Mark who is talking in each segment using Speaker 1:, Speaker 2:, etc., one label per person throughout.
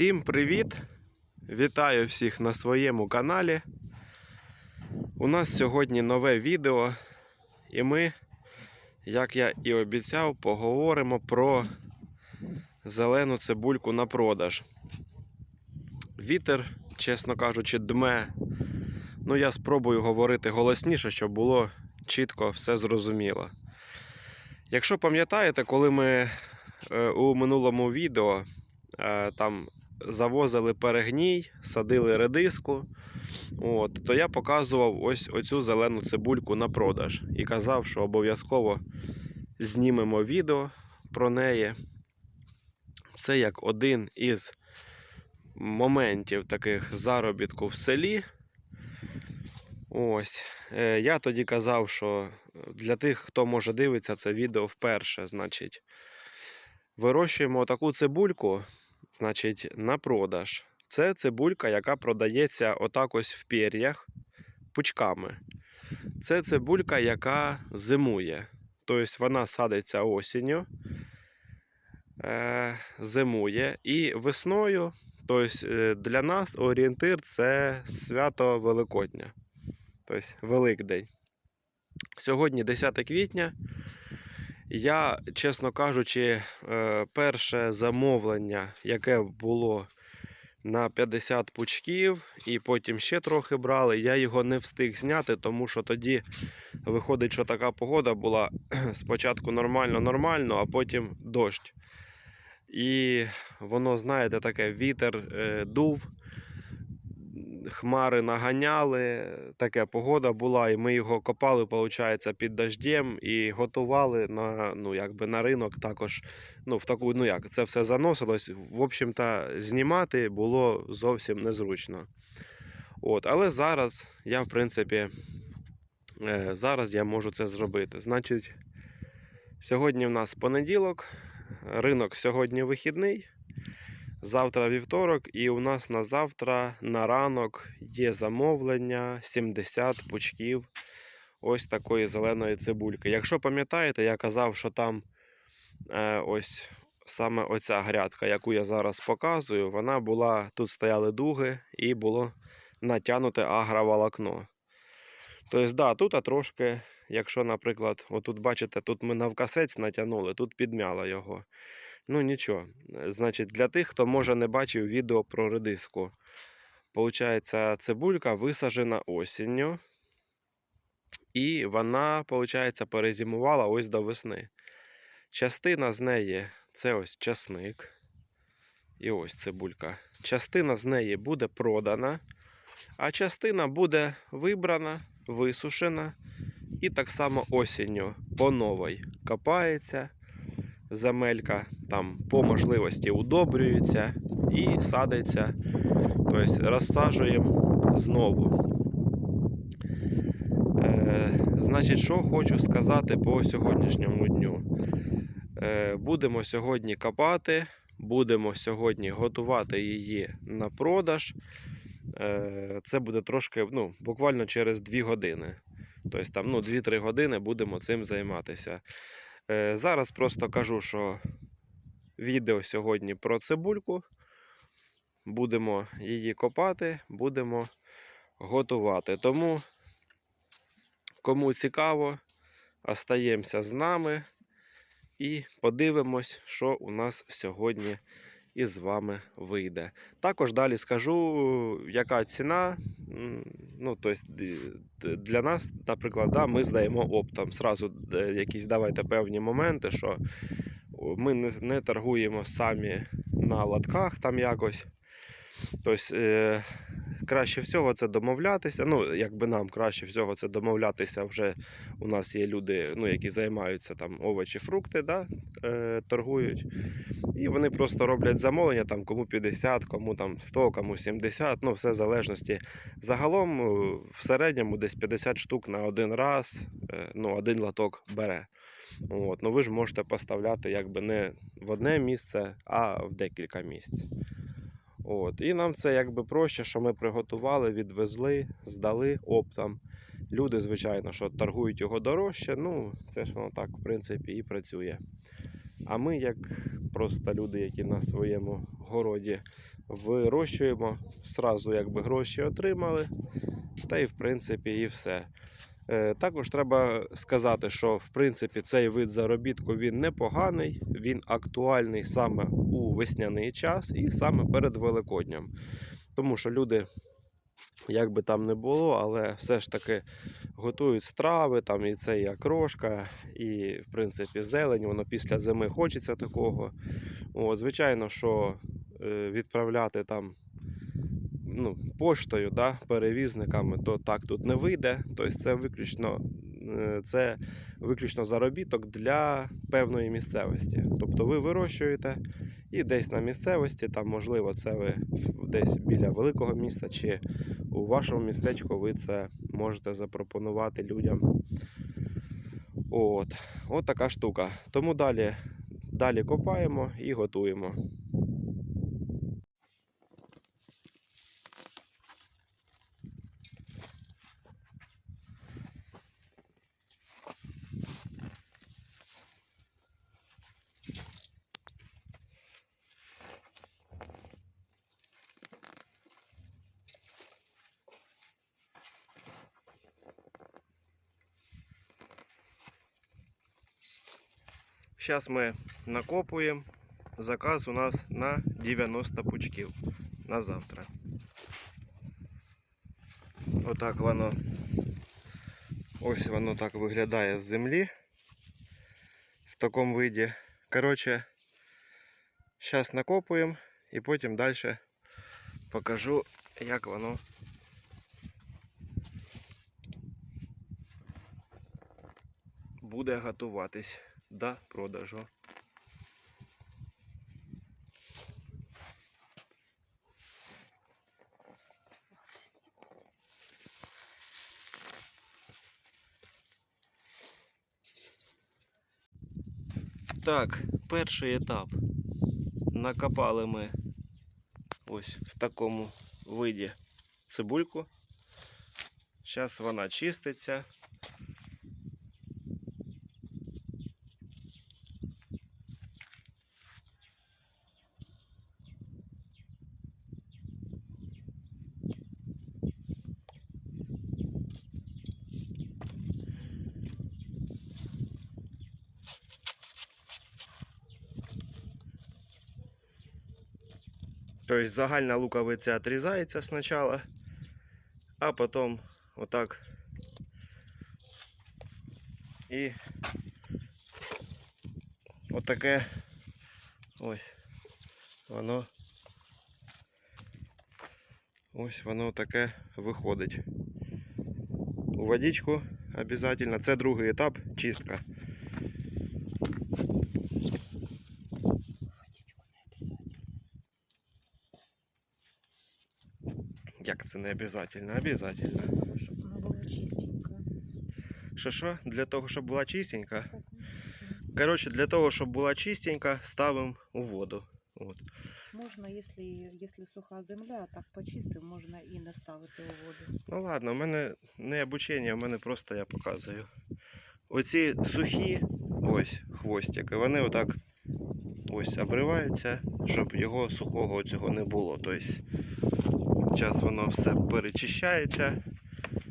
Speaker 1: Всім привіт! Вітаю всіх на своєму каналі. У нас сьогодні нове відео, і ми, як я і обіцяв, поговоримо про зелену цибульку на продаж. Вітер, чесно кажучи, дме. Ну, я спробую говорити голосніше, щоб було чітко все зрозуміло. Якщо пам'ятаєте, коли ми е, у минулому відео е, там завозили перегній, садили редиску, от, то я показував ось оцю зелену цибульку на продаж і казав, що обов'язково знімемо відео про неї. Це як один із моментів таких заробітку в селі. Ось. Е, Я тоді казав, що для тих, хто може дивиться це відео вперше, значить, вирощуємо таку цибульку, значить, на продаж. Це цибулька, яка продається отак ось в пір'ях пучками. Це цибулька, яка зимує. Тобто вона садиться осінню, е, зимує і весною. Тобто е, для нас орієнтир це свято Великодня. Тобто Великдень. Сьогодні 10 квітня. Я, чесно кажучи, е, перше замовлення, яке було на 50 пучків, і потім ще трохи брали, я його не встиг зняти, тому що тоді виходить, що така погода була спочатку нормально-нормально, а потім дощ. І воно, знаєте, таке вітер е, дув, хмари наганяли, таке погода була, і ми його копали, виходить, під дождем і готували на, ну, якби на ринок також. Ну, в таку, ну як, це все заносилось. В общем-то, знімати було зовсім незручно. От, але зараз я, в принципі, е, зараз я можу це зробити. Значить, сьогодні в нас понеділок, ринок сьогодні вихідний. Завтра вівторок, і у нас на завтра на ранок є замовлення 70 пучків ось такої зеленої цибульки. Якщо пам'ятаєте, я казав, що там е, ось саме оця грядка, яку я зараз показую, вона була, тут стояли дуги і було натягнуте агроволокно. Тобто, да, тут трошки, якщо, наприклад, отут бачите, тут ми навкасець натягнули, тут підмяло його. Ну нічого. Значить, для тих, хто може не бачив відео про редиску. Получається, цибулька висаджена осінню. І вона, виходить, перезимувала ось до весни. Частина з неї це ось часник. І ось цибулька. Частина з неї буде продана, а частина буде вибрана, висушена. І так само осінню по новій копається земелька, там по можливості удобрюється і садиться. Тобто розсаджуємо знову. Е, Значить, що хочу сказати по сьогоднішньому дню. Е, Будемо сьогодні копати, будемо сьогодні готувати її на продаж. Е, Це буде трошки, ну, буквально через 2 години. Тобто там ну, 2-3 години будемо цим займатися. Е, Зараз просто кажу, що відео сьогодні про цибульку. Будемо її копати, будемо готувати. Тому, кому цікаво, остаємося з нами і подивимось, що у нас сьогодні із вами вийде. Також далі скажу, яка ціна. Ну, тобто, для нас, наприклад, да, ми здаємо оптом. Сразу е, якісь давайте певні моменти, що ми не, не торгуємо самі на лотках там якось. Тобто, е, краще всього це домовлятися. Ну, якби нам краще всього це домовлятися. Вже у нас є люди, ну, які займаються там овочі, фрукти, да, е, торгують. І вони просто роблять замовлення, там кому 50, кому там 100, кому 70, ну все в залежності. Загалом е, в середньому десь 50 штук на один раз, е, ну, один лоток бере. От, ну ви ж можете поставляти якби не в одне місце, а в декілька місць. От. І нам це якби проще, що ми приготували, відвезли, здали оптом. Люди, звичайно, що торгують його дорожче, ну це ж воно так, в принципі, і працює. А ми, як просто люди, які на своєму городі вирощуємо, зразу якби гроші отримали, та й в принципі і все. Е, Також треба сказати, що в принципі цей вид заробітку він непоганий, він актуальний саме у весняний час і саме перед Великоднем. Тому що люди, як би там не було, але все ж таки готують страви, там і це і окрошка, і в принципі зелень, воно після зими хочеться такого. О, звичайно, що е, відправляти там ну, поштою, да, перевізниками, то так тут не вийде. Тобто це виключно, е, це виключно заробіток для певної місцевості. Тобто ви вирощуєте і десь на місцевості, там, можливо, це ви десь біля великого міста, чи у вашому містечку ви це можете запропонувати людям. От, от така штука. Тому далі, далі копаємо і готуємо. Зараз ми накопуємо. Заказ у нас на 90 пучків на завтра. Отак воно. Ось воно так виглядає з землі. В такому виді. Коротше, зараз накопуємо і потім далі покажу, як воно буде готуватись до продажу. Так, перший етап. Накопали ми ось в такому виді цибульку. Зараз вона чиститься. Тобто загальна луковиця отрізається спочатку, а потім отак. І отаке ось воно ось воно таке виходить. У водичку обов'язково. Це другий етап чистка. Як це не обов'язково? Обов'язково.
Speaker 2: Щоб вона була чистенька.
Speaker 1: Що що? Для того, щоб була чистенька. Коротше, для того, щоб була чистенька, ставимо у воду. От.
Speaker 2: Можна, якщо, якщо суха земля, так почистив, можна і не ставити у воду.
Speaker 1: Ну ладно, у мене не обучення, у мене просто я показую. Оці сухі ось хвостики, вони отак ось обриваються, щоб його сухого цього не було. Тобто зараз воно все перечищається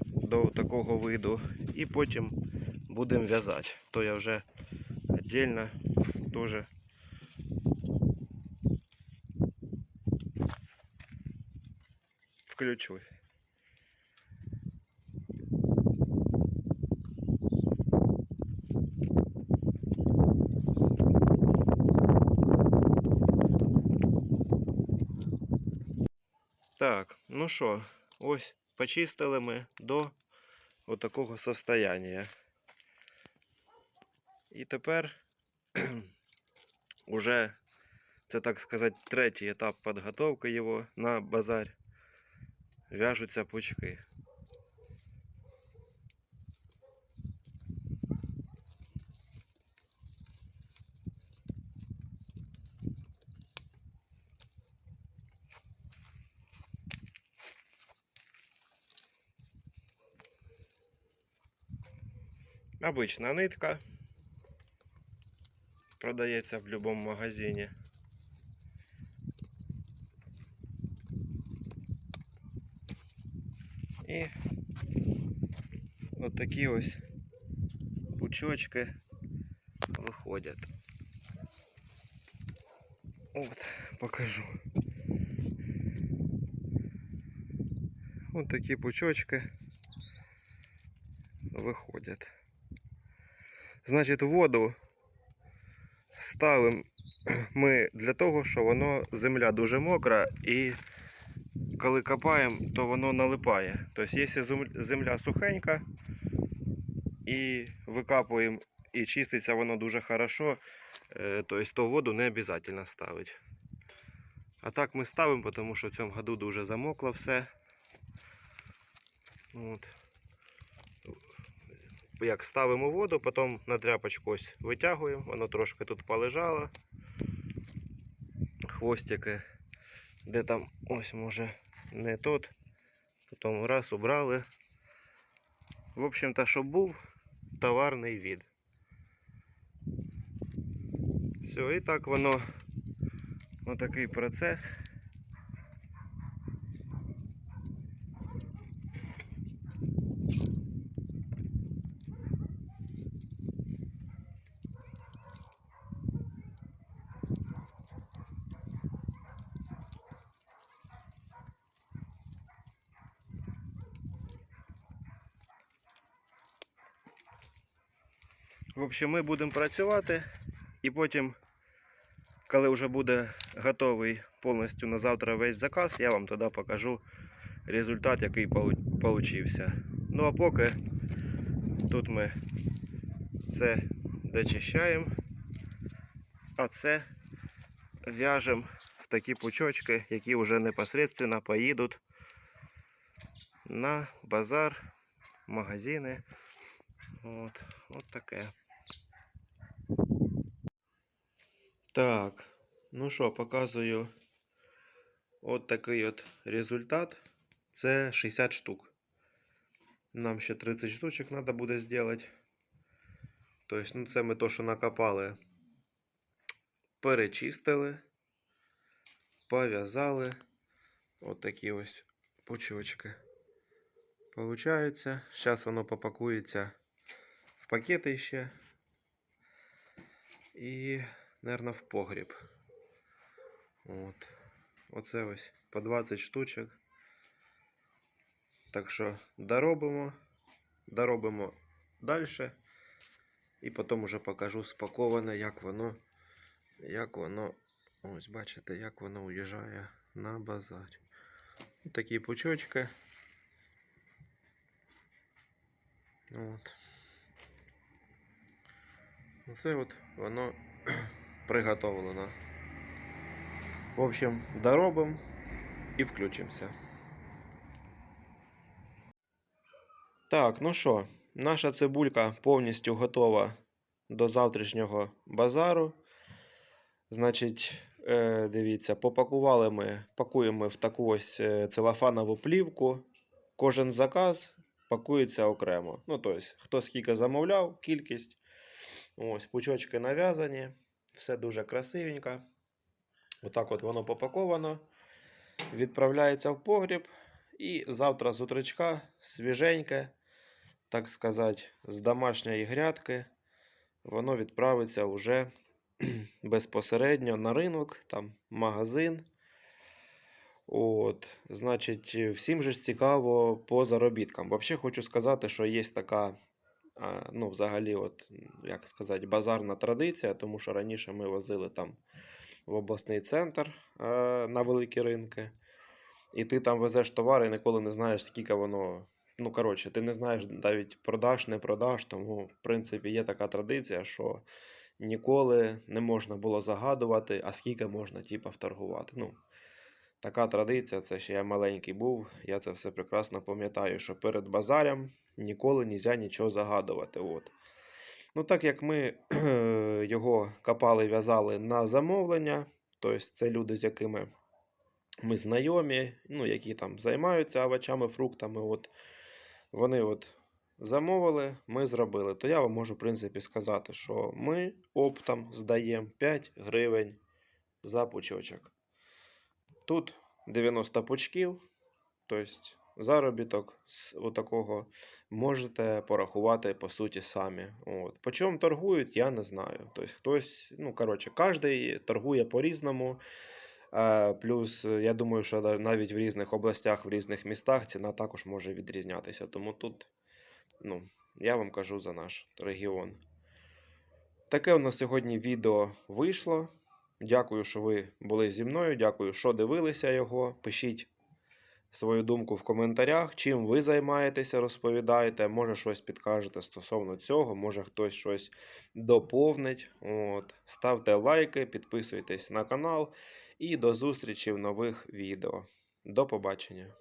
Speaker 1: до такого виду і потім будемо в'язати. То я вже віддільно теж включу. Так, ну що, ось почистили ми до отакого состояння. І тепер уже, це так сказати, третій етап підготовки його на базар. В'яжуться пучки. Обычна нитка. продається в будь-якому магазині. І от такі ось пучочки виходять. От, покажу. От такі пучочки виходять. Значить, воду ставимо ми для того, що воно земля дуже мокра і коли копаємо, то воно налипає. Тобто, якщо земля сухенька і викапуємо і чиститься воно дуже хорошо, е, тобто то воду не обов'язково ставити. А так ми ставимо, тому що в цьому году дуже замокло все. От. Як ставимо воду, потім на тряпочку ось витягуємо, воно трошки тут полежало. Хвостики, де там ось може не тут. Потім раз убрали. В общем-то, щоб був товарний від. Все, і так воно отакий процес. В общем, ми будемо працювати і потім, коли вже буде готовий повністю на завтра весь заказ, я вам тоді покажу результат, який получився. Ну а поки тут ми це дочищаємо, а це в'яжемо в такі пучочки, які вже непосредственно поїдуть на базар, магазини. От, от таке. Так, ну що, показую от такий от результат. Це 60 штук. Нам ще 30 штучок треба буде зробити. Тобто, ну це ми то, що накопали, перечистили, пов'язали. От такі ось пучочки. Получаються. Зараз воно попакується в пакети ще. І, мабуть, в погріб. От. Оце ось по 20 штучок. Так що доробимо, доробимо далі. І потім уже покажу спаковане, як воно, як воно, ось бачите, як воно уїжджає на базар. Ось такі пучочки. От. Оце от воно приготовлено. В общем, доробимо і включимося. Так, ну що, наша цибулька повністю готова до завтрашнього базару. Значить, е, дивіться, попакували ми, пакуємо в таку ось е, целофанову плівку. Кожен заказ пакується окремо. Ну, тобто, хто скільки замовляв, кількість. Ось, пучочки нав'язані, все дуже красивенько. Отак от воно попаковано. Відправляється в погріб. І завтра з утречка свіженьке, так сказати, з домашньої грядки, воно відправиться вже безпосередньо на ринок, там магазин. От, значить, всім же цікаво по заробіткам. Взагалі хочу сказати, що є така, ну, взагалі, от, як сказати, базарна традиція, тому що раніше ми возили там в обласний центр а, на великі ринки. І ти там везеш товари і ніколи не знаєш, скільки воно. Ну, коротше, ти не знаєш навіть продаш, не продаш. Тому, в принципі, є така традиція, що ніколи не можна було загадувати, а скільки можна, типа, вторгувати. Ну, така традиція, це ще я маленький був, я це все прекрасно пам'ятаю, що перед базарем ніколи не можна нічого загадувати. От. Ну, так як ми його копали, в'язали на замовлення, тобто це люди, з якими ми знайомі, ну, які там займаються овочами, фруктами. От, вони от замовили, ми зробили. То я вам можу, в принципі, сказати, що ми оптом здаємо 5 гривень за пучочок. Тут 90 пучків, тобто заробіток з отакого можете порахувати по суті самі. От. По чому торгують, я не знаю. Тобто хтось, ну коротше, кожен торгує по-різному. Е, Плюс, я думаю, що навіть в різних областях, в різних містах ціна також може відрізнятися. Тому тут, ну, я вам кажу за наш регіон. Таке у нас сьогодні відео вийшло. Дякую, що ви були зі мною. Дякую, що дивилися його. Пишіть свою думку в коментарях, чим ви займаєтеся, розповідайте. Може, щось підкажете стосовно цього, може хтось щось доповнить. От. Ставте лайки, підписуйтесь на канал і до зустрічі в нових відео. До побачення!